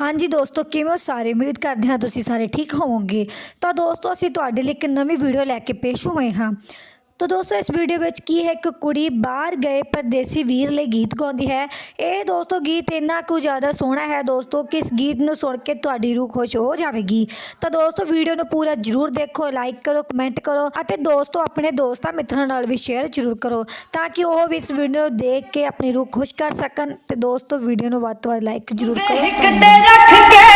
ਹਾਂਜੀ ਦੋਸਤੋ, ਕਿਵੇਂ ਹੋ ਸਾਰੇ? ਉਮੀਦ ਕਰਦੇ ਹਾਂ ਤੁਸੀਂ ਸਾਰੇ ਠੀਕ ਹੋਵੋਗੇ। ਤਾਂ ਦੋਸਤੋ, ਅਸੀਂ ਤੁਹਾਡੇ ਲਈ ਇੱਕ ਨਵੀਂ ਵੀਡੀਓ ਲੈ ਕੇ ਪੇਸ਼ ਹੋਏ ਹਾਂ। ਤਾਂ ਦੋਸਤੋ ਇਸ ਵੀਡੀਓ ਵਿੱਚ ਕੀ ਹੈ? ਇੱਕ ਕੁੜੀ ਬਾਹਰ ਗਏ ਪਰਦੇਸੀ ਵੀਰ ਲਈ ਗੀਤ ਗਾਉਂਦੀ ਹੈ। ਇਹ ਦੋਸਤੋ ਗੀਤ ਇੰਨਾ ਕੁ ਜ਼ਿਆਦਾ ਸੋਹਣਾ ਹੈ ਦੋਸਤੋ ਕਿ ਇਸ ਗੀਤ ਨੂੰ ਸੁਣ ਕੇ ਤੁਹਾਡੀ ਰੂਹ ਖੁਸ਼ ਹੋ ਜਾਵੇਗੀ। ਤਾਂ ਦੋਸਤੋ ਵੀਡੀਓ ਨੂੰ ਪੂਰਾ ਜਰੂਰ ਦੇਖੋ ਲਾਈਕ ਕਰੋ ਕਮੈਂਟ ਕਰੋ ਅਤੇ ਦੋਸਤੋ ਆਪਣੇ ਦੋਸਤਾਂ ਮਿੱਤਰਾਂ ਨਾਲ ਵੀ ਸ਼ੇਅਰ ਜਰੂਰ ਕਰੋ ਤਾਂ ਕਿ ਉਹ ਵੀ ਇਸ ਵੀਡੀਓ ਨੂੰ ਦੇਖ ਕੇ ਆਪਣੀ ਰੂਹ ਖੁਸ਼ ਕਰ ਸਕਣ ਤੇ ਦੋਸਤੋ ਵੀਡੀਓ ਨੂੰ ਵੱਧ ਤੋਂ ਵੱਧ ਲਾਈਕ ਜਰੂਰ ਕਰੋ।